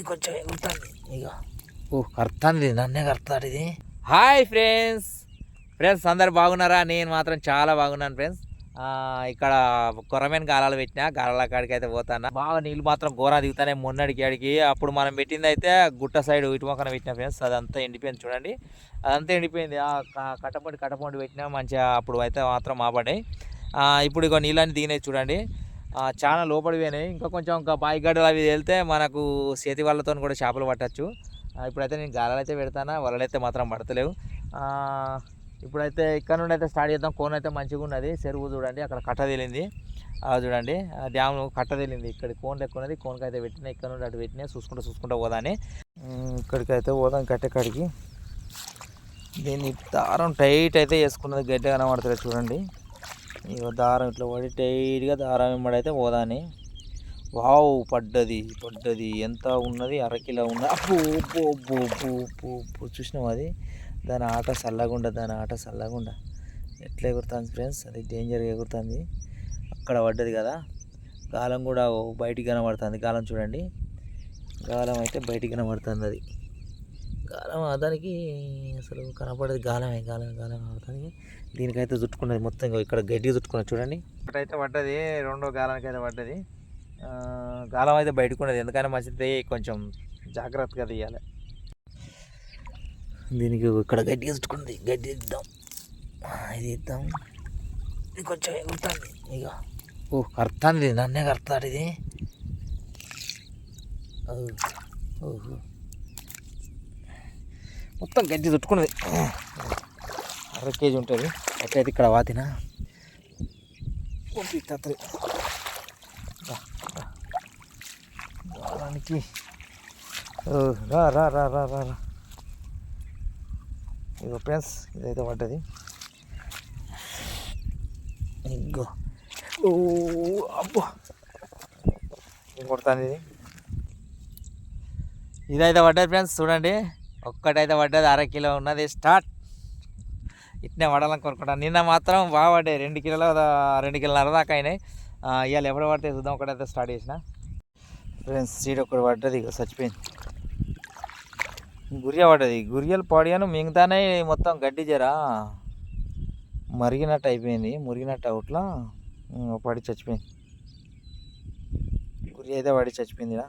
ఇది కొంచెం ఎగురుతుంది ఇక ఓ కరుతుంది నన్నే కరుతాడు ఇది హాయ్ ఫ్రెండ్స్. ఫ్రెండ్స్ అందరు బాగున్నారా? నేను మాత్రం చాలా బాగున్నాను ఫ్రెండ్స్. ఆ, ఇక్కడ కొరమైన గాలాలు పెట్టినా గాలాల కాడికి అయితే పోతాను. బాగా నీళ్ళు మాత్రం ఘోరా దిగుతానే మొన్నడికి అడిగి అప్పుడు మనం పెట్టింది అయితే గుట్ట సైడ్ ఇటు మొక్కన పెట్టిన ఫ్రెండ్స్. అదంతా ఎండిపోయింది చూడండి. అదంతా ఎండిపోయింది. కట్టపొడి కట్టపొడి పెట్టినా మంచిగా అప్పుడు అయితే మాత్రం మాపడ్డాయి. ఆ, ఇప్పుడు ఇక నీళ్ళని దిగినాయి చూడండి. చాలా లోపలి పోయినాయి. ఇంకా కొంచెం ఇంకా బాయి గడ్డలు అవి వెళ్తే మనకు చేతి వాళ్ళతో కూడా చేపలు పట్టచ్చు. ఇప్పుడైతే నేను గాలాలు అయితే పెడతానా? వలలు అయితే మాత్రం పడతలేవు. ఇప్పుడైతే ఇక్కడ నుండి అయితే స్టార్ట్ చేద్దాం. కోన్ అయితే మంచిగా ఉన్నది. చెరువు చూడండి అక్కడ కట్ట తేలింది. చూడండి ఆ డ్యామ్ కట్ట తేలింది. ఇక్కడ కోన్ లెక్క ఉన్నది కోన్కి అయితే పెట్టినా ఇక్కడ నుండి అటు పెట్టినా చూసుకుంటూ చూసుకుంటూ పోదాని. ఇక్కడికి అయితే పోదాం కట్టెకాడికి దీన్ని దారం టైట్ అయితే వేసుకున్నది గడ్డ కనబడుతుంది చూడండి. ఇక దారం ఇట్లా పడి టైట్గా దారం ఇమ్మడైతే పోదాని. వావ్ పడ్డది పడ్డది. ఎంత ఉన్నది? అరకిలో ఉన్నది అప్పు ఉప్పు ఉప్పు ఉప్పు ఉప్పు ఉప్పు అది? దాని ఆట చల్లగుండ దాని ఆట చల్లగుండ. ఎట్లా ఎగురుతుంది ఫ్రెండ్స్? అది డేంజర్గా ఎగురుతుంది. అక్కడ పడ్డది కదా? గాలం కూడా బయటికి కనబడుతుంది. గాలం చూడండి. గాలం అయితే బయటికి కనబడుతుంది అది. గాలం దానికి అసలు కనపడేది గాలమే గాలం గాలం కనబడుతుంది దీనికైతే చుట్టుకున్నది మొత్తం ఇక్కడ గడ్డి చుట్టుకున్నది చూడండి. ఒకటైతే పడ్డది రెండో గాలానికి అయితే పడ్డది గాలం అయితే బయటకు ఉన్నది ఎందుకని మంచిది కొంచెం జాగ్రత్తగా తీయాలి. దీనికి ఇక్కడ గడ్డి చుట్టుకున్నది గడ్డి ఇద్దాం. ఇది ఇద్దాం. ఇది కొంచెం ఎగురుతుంది ఇక ఓ కరుతుంది నన్నే కరుతాడు ఇది. ఓహో. మొత్తం గడ్డి చుట్టుకున్నది. అర కేజీ ఉంటుంది. అయితే ఇక్కడ వాతిన. పంపిస్తుంది దానికి రా రా. రా రా రా రా ఇగో ఫ్రెండ్స్ ఇదైతే పడ్డది. ఇంకో ఓ అబ్బో. ఏం కొడతాను ఇది? ఇదైతే పడ్డది ఫ్రెండ్స్ చూడండి. ఒక్కటైతే పడ్డది అర కిలో ఉన్నది స్టార్ట్. ఇట్నే పడాలని కోరుకుంటాను నిన్న మాత్రం బాగా పడ్డాయి రెండు కిలోల రెండు కిలోన్నర దాకా అయినాయి. ఇవాళ ఎప్పుడు పడితే చూద్దాం ఒకటైతే స్టార్ట్ చేసిన. ఫ్రెండ్స్ సీడ్ ఒకటి పడ్డది ఇక చచ్చిపోయింది. గురియ పడ్డది గురియలు పడియాను మిగతానే మొత్తం గడ్డి జరా మరిగినట్టు అయిపోయింది మురిగినట్టు అవుట్లా. పడి చచ్చిపోయింది. గురి అయితే పడి చచ్చిపోయింది ఈడ.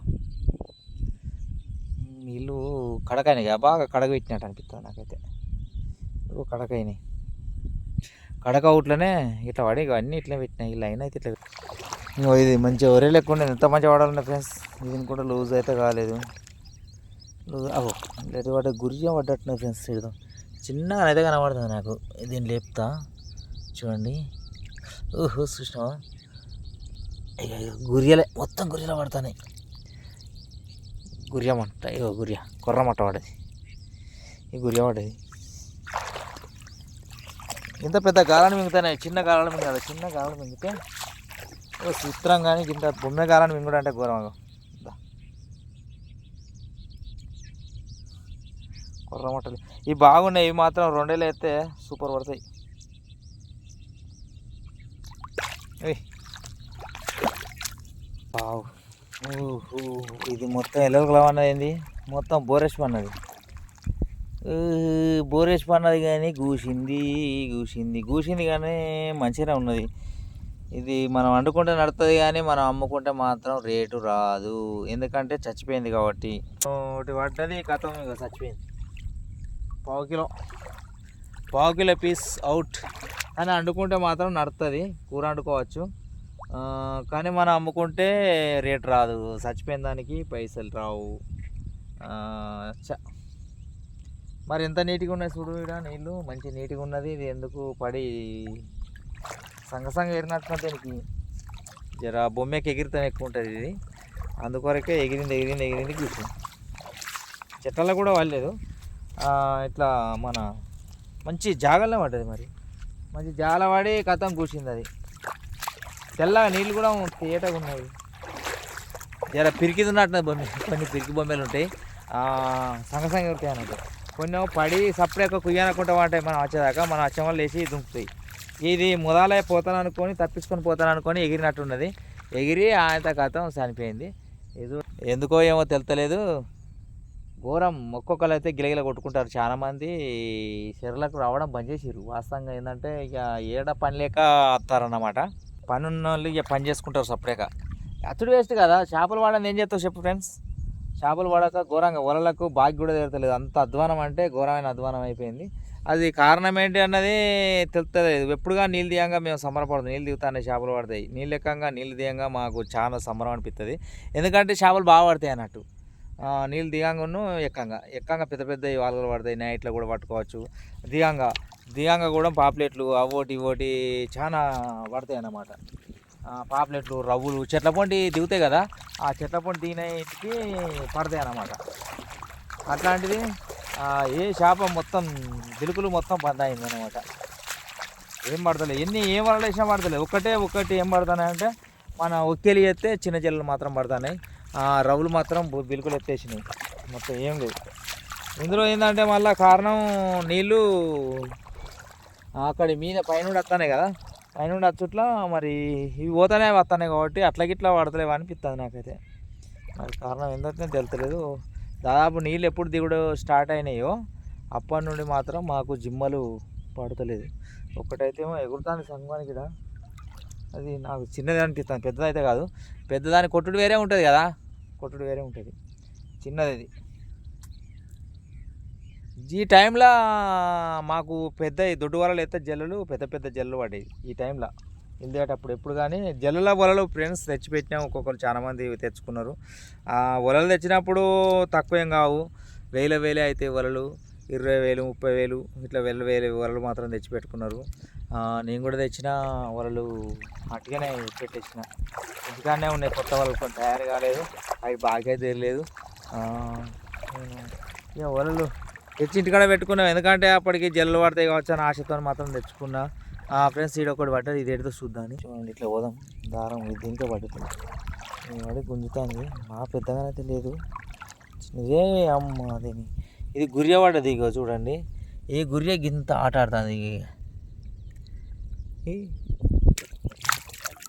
నీళ్ళు కడకైనాయి బాగా కడగ పెట్టినట్టు అనిపిస్తుంది నాకైతే. ఓ కడకైనాయి. కడక అవుట్లోనే ఇట్లా పడి అన్నీ ఇట్లా పెట్టినాయి ఈ లైన్ అయితే ఇట్లా ఇంకో ఇది మంచిగా ఒరే లేకుండా ఎంత మంచిగా పడాలన్నా ఫ్రెండ్స్ ఇది కూడా లూజ్ అయితే కాలేదు. లూజ్ అవో లేదు పడ్డ గురిజా పడ్డట్టున్నది ఫ్రెండ్స్ చూద్దాం చిన్నగా అయితే కనబడుతుంది నాకు దీన్ని లేపుతా. చూడండి. ఓహో చూసినావా? గురియలే మొత్తం గురియలే పడుతున్నాయి. గుర్యమంట ఇగో గుర్య కొర్రమట్ట వాడేది. ఈ గురియ పడేది ఇంత పెద్ద గాలను మింగుతాయి చిన్న గాలను మింగదు చిన్న గాలను మింగితే ఓ చిత్రం కానీ ఇంత బొమ్మె గాలను మింగడం అంటే ఘోరం కొర్రమట్టలు ఇవి బాగున్నాయి. ఇవి మాత్రం రెండేళ్ళు అయితే సూపర్ పడతాయి. ఏయ్. ఇది మొత్తం ఎలకలం అన్నది ఏంది? మొత్తం బోరేష్ పన్నది బోరేష్ పన్నది కానీ గూసింది గూసింది. గూసింది కానీ మంచిగానే ఉన్నది. ఇది మనం వండుకుంటే నడుతుంది కానీ మనం అమ్ముకుంటే మాత్రం రేటు రాదు. ఎందుకంటే చచ్చిపోయింది కాబట్టి. ఒకటి పడ్డది కథం ఇక చచ్చిపోయింది. పావు కిలో. పావు కిలో పీస్ అవుట్. అని వండుకుంటే మాత్రం నడుతుంది కూర వండుకోవచ్చు. కానీ మనం అమ్ముకుంటే రేట్ రాదు. చచ్చిపోయిన దానికి పైసలు రావు. చ మరి ఎంత నీట్గా ఉన్నాయి చూడు ఇక్కడ నీళ్ళు? మంచి నీట్గా ఉన్నది. ఇది ఎందుకు పడి సంగసంగ సంగ ఎగిరినట్టు దీనికి. జర బొమ్మకి ఎగిరితం ఎక్కువ ఉంటుంది ఇది. అందుకొరకే ఎగిరింది ఎగిరింది ఎగిరింది కూర్చుంది. చెట్లలో కూడా వాళ్ళలేదు ఇట్లా మన మంచి జాగల్లో పడ్డది మరి. మంచి జాల పడి కథం కూర్చింది అది. తెల్లగా నీళ్ళు కూడా తీయటగా ఉన్నాయి జర పిరికి ఉన్నట్టు బొమ్మ కొన్ని పిరికి బొమ్మలు ఉంటాయి. సంగ సంగ ఉంటాయి అన్నట్టు కొన్ని పడి పడి ఒక కుయ్యనకుండా ఉంటాయి మనం వచ్చేదాకా మనం వచ్చే వాళ్ళు వేసి దుంకుతాయి. ఇది ముదాలే పోతాను అనుకొని తప్పించుకొని పోతాను అనుకొని ఎగిరినట్టున్నది. ఎగిరి ఆయన కథం చనిపోయింది. ఏదో ఎందుకో ఏమో తెలుతలేదు ఘోరం ఒక్కొక్కరు అయితే గిలగిల కొట్టుకుంటారు. చాలామంది మంది రావడం బంద్ చేసిరు వాస్తవంగా ఏంటంటే ఇక ఏడ పని లేక వస్తారన్నమాట. పని ఉన్న వాళ్ళు ఇక పని చేసుకుంటారు సపరేట్గా. అతడు వేస్ట్ కదా చేపలు వాడని ఏం చేస్తావు చెప్పు ఫ్రెండ్స్? చేపలు పడక ఘోరంగా వలలకు బాగి కూడా తీరతలేదు. అంత అధ్వానం అంటే ఘోరమైన అధ్వానం అయిపోయింది. అది కారణం ఏంటి అన్నది తెలుస్తుంది ఎప్పుడుగా నీళ్ళు దియంగా మేము సంబరపడదు నీళ్ళు దిగుతానే చేపలు పడతాయి. నీళ్ళు ఎక్కంగా నీళ్ళు దియంగా మాకు చాలా సంబరం అనిపిస్తుంది ఎందుకంటే చేపలు బాగా పడతాయి అన్నట్టు. నీళ్ళు దిగంగాను ఎక్కంగా. ఎక్కంగా పెద్ద పెద్ద వాల్గలు పడతాయి. నైట్లో కూడా పట్టుకోవచ్చు. దిగంగా దిగంగా కూడా పాప్లెట్లు అవోటి ఇవోటి చాలా పడతాయి అన్నమాట పాప్లెట్లు రవ్వులు చెట్ల పొంటి దిగుతాయి కదా ఆ చెట్ల పొంటి దిగినకి పడతాయి అన్నమాట అట్లాంటిది ఏ చేప మొత్తం బిలుకులు మొత్తం బంద్ అయింది అనమాట ఏం పడతలే ఎన్ని ఏం వలలు వేసినా పడతలే. ఒక్కటే ఒక్కటి ఏం పడతానంటే మన ఒక్కేలు ఎత్తే చిన్న చెల్లెలు మాత్రం పడుతున్నాయి. ఆ రవ్వులు మాత్రం బిలుకులు ఎత్తేసినాయి. మొత్తం ఏం లేదు. ఇందులో ఏంటంటే మళ్ళీ కారణం నీళ్ళు అక్కడి మీద పైనుండి వస్తానే కదా? పైనుండి వచ్చుట్లా మరి ఇవి పోతానే వస్తున్నాయి కాబట్టి అట్లా గిట్లా పడతలేవు అనిపిస్తుంది నాకైతే. మరి కారణం ఏంటంటే తెలుతలేదు దాదాపు నీళ్ళు ఎప్పుడు దిగుడు స్టార్ట్ అయినాయో అప్పటి నుండి మాత్రం మాకు జిమ్మలు పడతలేదు. ఒకటైతేమో ఎగురుతాను సంఘానికి అది నాకు చిన్నది అనిపిస్తుంది పెద్దదైతే కాదు. పెద్దదాని కొట్టుడు వేరే ఉంటుంది కదా? కొట్టుడు వేరే ఉంటుంది. చిన్నది ఈ టైంలో మాకు పెద్ద దొడ్డు వలలు అయితే జల్లలు పెద్ద పెద్ద జల్లు పడేవి ఈ టైంలో. వెళ్ళేటప్పుడు ఎప్పుడు కానీ జల్లల వలలు ఫ్రెండ్స్ తెచ్చిపెట్టినాం ఒక్కొక్కరు చాలామంది తెచ్చుకున్నారు. ఆ వలలు తెచ్చినప్పుడు తక్కువేం కావు. వేల వేలే అయితే వలలు ఇరవై వేలు ముప్పై వేలు ఇట్లా వేల వేల వలలు మాత్రం తెచ్చిపెట్టుకున్నారు. నేను కూడా తెచ్చిన వలలు అట్టుగానే పెట్టేసిన. ఇంటికాడనే ఉన్నాయి కొత్త వలలు కొన్ని తయారు కాలేదు అవి బాగా తెలియలేదు ఇక వలలు తెచ్చి ఇంటికాడ పెట్టుకున్నాం. ఎందుకంటే అప్పటికి జల్లు పడతాయి కావచ్చు అని ఆశతో మాత్రం తెచ్చుకున్నా. ఫ్రెండ్స్ ఇది ఒకటి పడ్డది ఇది ఎడితో చూద్దామని. చూడండి ఇట్లా పోదాం. దారం ఇది దీంతో పడుతుంది. నేను పడి గుంజుతాను మా పెద్దగానైతే లేదు. ఇదే అమ్మ దీని. ఇది గుర్రె పడ్డది ఇక చూడండి. ఈ గుర్రె గింత ఆట ఆడుతుంది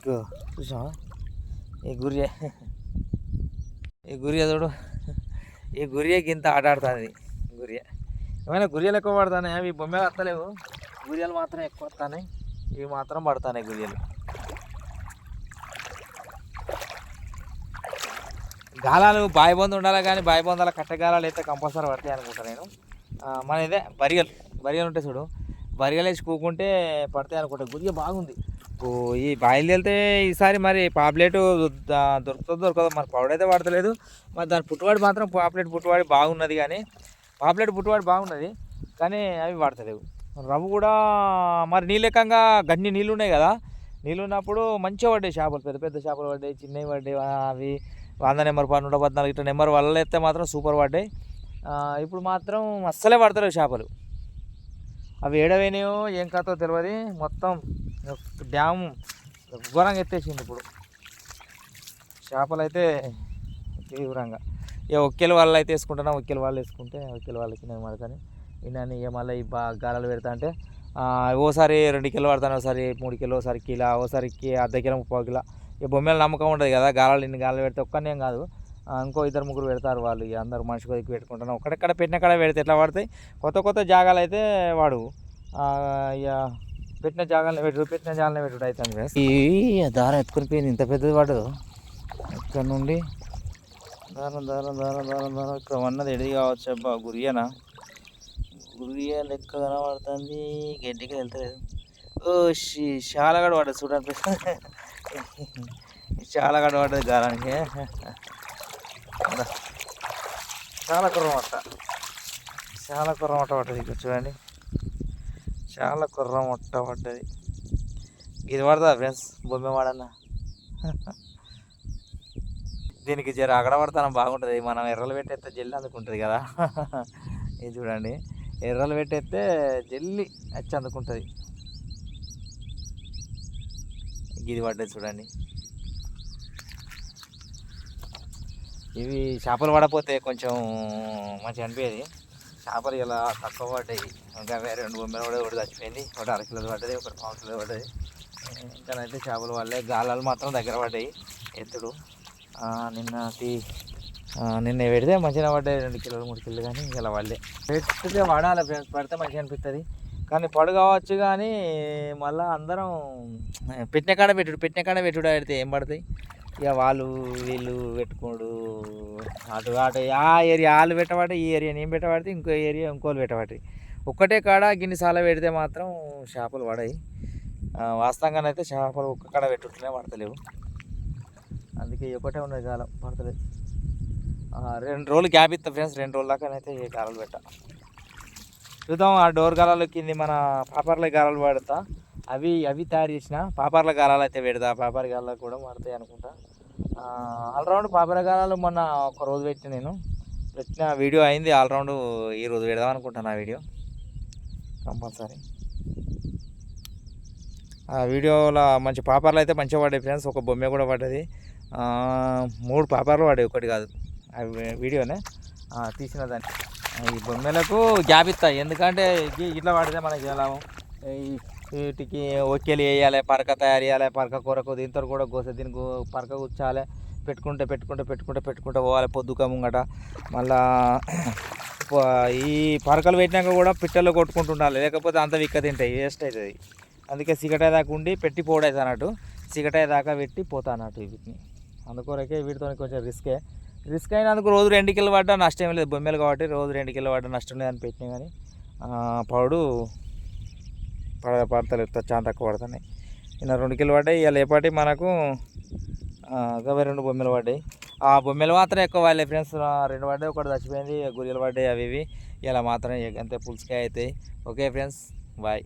చూసా చూసావా? ఈ గుర్రె. ఈ గుర్రె చూడు. ఈ గుర్రె గింత ఆట ఆడుతుంది. ఏమైనా గుర్రెలు ఎక్కువ పడుతున్నాయి అవి బొమ్మలు వస్తలేవు గుర్రెలు మాత్రం ఎక్కువ వస్తున్నాయి ఇవి మాత్రం పడుతున్నాయి గుర్రెలు గాలాలు బాయి బొంద ఉండాలి కానీ బాయి బొందాల కట్ట గాలాలు అయితే కంపల్సరీ పడతాయి అనుకుంటా నేను. మన ఇదే బరియలు బరియలు ఉంటాయి చూడు. బరియలు వేసి కూకుంటే పడతాయి అనుకుంటా. గురిగా బాగుంది. ఈ బాయిలు వెళ్తే ఈసారి మరి పాపులేట్ దొరుకుతుందో దొరకదో మరి పౌడర్ అయితే పడతలేదు మరి దాని పుట్టువాడి మాత్రం పాపులేట్ పుట్టువాడి బాగున్నది కానీ పాపులేట్ పుట్టువాడి బాగున్నది కానీ అవి పడతలేవు రవ్వు కూడా మరి నీళ్ళకంగా గన్ని నీళ్ళు ఉన్నాయి కదా నీళ్ళు ఉన్నప్పుడు మంచిగా పడ్డాయి చేపలు పెద్ద పెద్ద చేపలు పడ్డాయి చిన్నవి పడ్డాయి అవి వంద నెంబర్ పది నూట పద్నాలుగు ఇట్లా నెంబర్ వల్ల ఎత్తే మాత్రం సూపర్ పడ్డాయి. ఇప్పుడు మాత్రం అస్సలే పడతలేవు చేపలు. అవి ఏడవైనాయో ఏం కథో తెలియదు మొత్తం డ్యామ్ ఘోరంగా ఎత్తేసింది ఇప్పుడు. చేపలు అయితే తీవ్రంగా. ఇక ఒక్కేలు వాళ్ళు అయితే వేసుకుంటున్నా ఒక్కేలు వాళ్ళు వేసుకుంటే ఒక్కేలు వాళ్ళకి నేను పడతాను. ఇన్ని ఇక మళ్ళీ ఈ గాలాలు పెడతా అంటే ఓసారి రెండు కిలో పడతాను ఒకసారి మూడు కిలో ఒకసారి కిలో ఒకసారి అర్ధ కిలో ముప్పై కిలో. ఇక బొమ్మల నమ్మకం ఉంటుంది కదా గాలాలు ఇన్ని గాలాలు పెడితే ఒక్కనేం కాదు. ఇంకో ఇద్దరు ముగ్గురు పెడతారు వాళ్ళు ఇక అందరు మనిషి కొద్దికి పెట్టుకుంటున్నాం ఒక్కడెక్కడ పెట్టిన కాడ పెడితే ఎట్లా పడతాయి? కొత్త కొత్త జాగాలు అయితే వాడు. ఇక పెట్టిన జాగాలనే పెట్టు పెట్టిన జాగాలనే పెట్టుడు అయితే ఫ్రెండ్స్. ఈ దారం ఎత్తుకొని పోయింది ఇంత పెద్దది వాడు ఇక్కడ నుండి? దారం దారం దారం దారం దారం. ఇక్కడ ఉన్నది ఎడిది కావచ్చు అబ్బా గురియనా గురియ లెక్క కనబడుతుంది? గడ్డికి వెళ్తలేదు. ఓ షీ శాలగడ పడ్డది చూడండి. చాలా పడ్డది గారానికి. చాలా కుర్రమట్ట చాలా కుర్రమట్ట పడ్డది ఇక్కడ చూడండి. చాలా కుర్రమట్ట పడ్డది. ఇది పడతా ఫ్రెండ్స్ బొమ్మ వాడన్నా? దీనికి జర అగడ బాగుంటుంది. మనం ఎర్రలు పెట్టేస్తే జల్లి అందుకుంటుంది కదా. ఇది చూడండి. ఎర్రలు పెట్టేస్తే జల్లి వచ్చి అందుకుంటుంది. ఇది పడ్డది చూడండి. ఇవి చేపలు పడపోతే కొంచెం మంచిగా అనిపించేది చేపలు ఇలా తక్కువ పడ్డాయి. ఇంకా వేరే రెండు బొమ్మలు కూడా ఒకటి చచ్చిపోయింది. ఒకటి అరకిలో పడ్డది ఒకటి పావు కిలో పడ్డది. ఇంకా అయితే చేపలు వాళ్ళే గాలాలు మాత్రం దగ్గర పడ్డాయి. ఎత్తుడు. నిన్నటి నిన్న పెడితే మంచిగా పడ్డాయి రెండు కిలోలు మూడు కిలోలు కానీ ఇలా వాళ్ళే పెడితే పడాలి ఫ్రెండ్స్ పడితే మంచిగా అనిపిస్తుంది కానీ పడు కావచ్చు కానీ మళ్ళీ అందరం పెట్టిన కాడ పెట్టుడు పెట్టిన కాడ పెట్టుడు పెడితే ఏం పడతాయి? ఇక వాళ్ళు వీళ్ళు పెట్టుకోడు అటు అటు ఆ ఏరియా వాళ్ళు పెట్టబడి ఈ ఏరియా నేను పెట్టబడితే ఇంకో ఏరియా ఇంకోళ్ళు పెట్టబడి ఒక్కటే కాడ గిన్ని పెడితే మాత్రం చేపలు పడాయి. వాస్తవంగానైతే చేపలు ఒక్క కాడ పెట్టుకుంటూనే పడతలేవు. అందుకే ఒకటే ఉన్నది కాలం పడతలేదు. రెండు రోజులు గ్యాప్ ఇస్తా ఫ్రెండ్స్ రెండు రోజుల దాకా ఏ గాలలు పెట్టా. చూద్దాం ఆ డోర్ గాలాలు కింది మన పాపర్ల గాలాలు పడతా. అవి అవి తయారు చేసిన పాపర్ల గాలాలు అయితే పెడతా. పాపర్ గాలాలు కూడా పడతాయి అనుకుంటా. ఆల్రౌండ్ పాపర గాలాలు మొన్న ఒక రోజు పెట్టిన నేను. పెట్టిన వీడియో అయింది. ఆల్రౌండ్ ఈ రోజు పెడదాం అనుకుంటాను ఆ వీడియో. కంపల్సరీ. ఆ వీడియోలో మంచి పాపర్లు అయితే మంచిగా పడ్డాయి ఫ్రెండ్స్. ఒక బొమ్మ కూడా పడ్డది. మూడు పేపర్లు వాడే ఒకటి కాదు. అవి వీడియోనే. తీసిన దాన్ని. ఈ బొమ్మలకు గ్యాప్ ఇస్తాయి ఎందుకంటే ఇట్లా పడితే మనకి ఎలా? వీటికి ఒకేలు వేయాలి పరక తయారు చేయాలి పరక కూరకు దీంతో కూడా కోసే దీనికి పరక కూర్చాలి పెట్టుకుంటే పెట్టుకుంటే పెట్టుకుంటే పెట్టుకుంటే పోవాలి పొద్దుక ముంగట. మళ్ళా ఈ పరకలు పెట్టినాక కూడా పిట్టలు కొట్టుకుంటుండాలి. లేకపోతే అంత విక్క తింటాయి వేస్ట్ అవుతుంది. అందుకే సిగటాయి దాకా ఉండి పెట్టి పోడైతే అన్నట్టు. సిగటాయి దాకా పెట్టి పోతా అన్నట్టు వీటిని అందుకొరకే వీటితో కొంచెం రిస్కే. రిస్క్ అయినందుకు రోజు రెండు కిలో పడ్డా నష్టం ఏం లేదు. బొమ్మలు కాబట్టి రోజు రెండు కిలో పడ్డా నష్టం లేదని పెట్టినా కానీ పౌడు పడ పడతలేదు చాలా తక్కువ పడుతున్నాయి. ఇలా రెండు కిలో పడ్డాయి. ఇలా లేపాటి మనకు ఆ, రెండు బొమ్మలు పడ్డాయి. ఆ బొమ్మలు మాత్రం ఎక్కువ వాళ్ళే ఫ్రెండ్స్. రెండు పడ్డాయి ఒకటి చచ్చిపోయింది గురియలు పడ్డాయి అవి ఇవి. ఇలా మాత్రం అంతే పులుసుకాయ అవుతాయి. Okay friends bye.